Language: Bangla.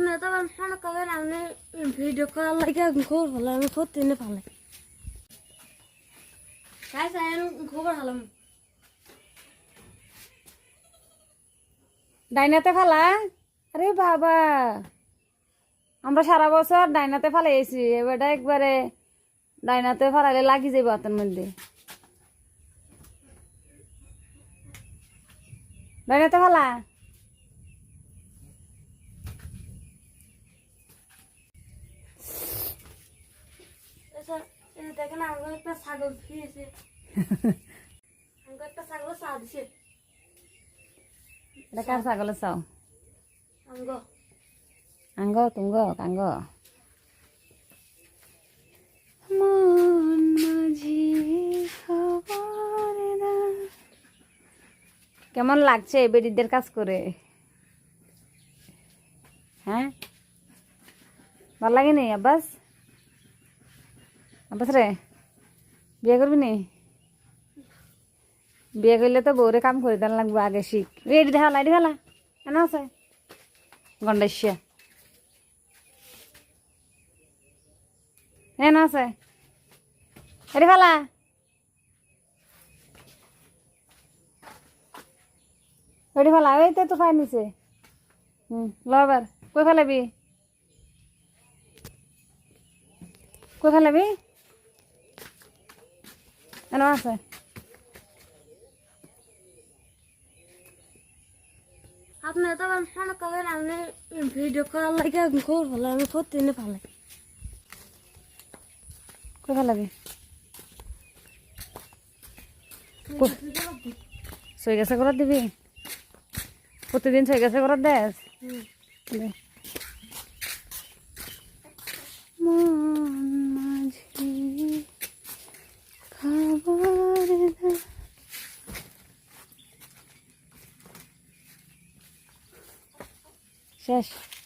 আপনি আপনি ভিডিও করার লাগে খবর হলো আমি তাই চাই খবর হলাম। ডাইনাতে ফালা? আরে বাবা। আমরা সারা বছর ডাইনাতে ফালাইছি এবারটা একবারে ডাইনাতে ফালাইলে লাগি যাবে হাতের মধ্যে। ডাইনাতে ফালা? দেখেন আমাকে একটা ছাগল ফিরেছে আমাকে একটা ছাগল চা দিছে এটা কার ছাগলের চাও আমগো আঙ্গ তুঙ্গ কাঙ্গ মন মাঝি খবর দাও। কেমন লাগছে বেডিদের কাজ করে হ্যাঁ ভাল লাগেনি আব্বাস আব্বাস রে বিয়ে করবি নি? বিয়ে করলে তো বউরে কাম করে দেন লাগবে আগে শিখ। এডি দেখা লাইডি ফেলা কেন আছে। গন্ডাইশিয়া হ্যাঁ না আছে। এডি ফেলা এডি ফেলা ওই তো ফাই নিছে হুম, ল এবার। কই ফেলাবি? কই ফেলাবি? কেন আছে আপনি তো ফোন করেন আপনি ভিডিও করার লাগে খবর হলো আমি প্রতিদিনে পালে কই ফেলাবি সই গেছে করার দিবি? প্রতিদিন সই গেছে করার দেস Shush.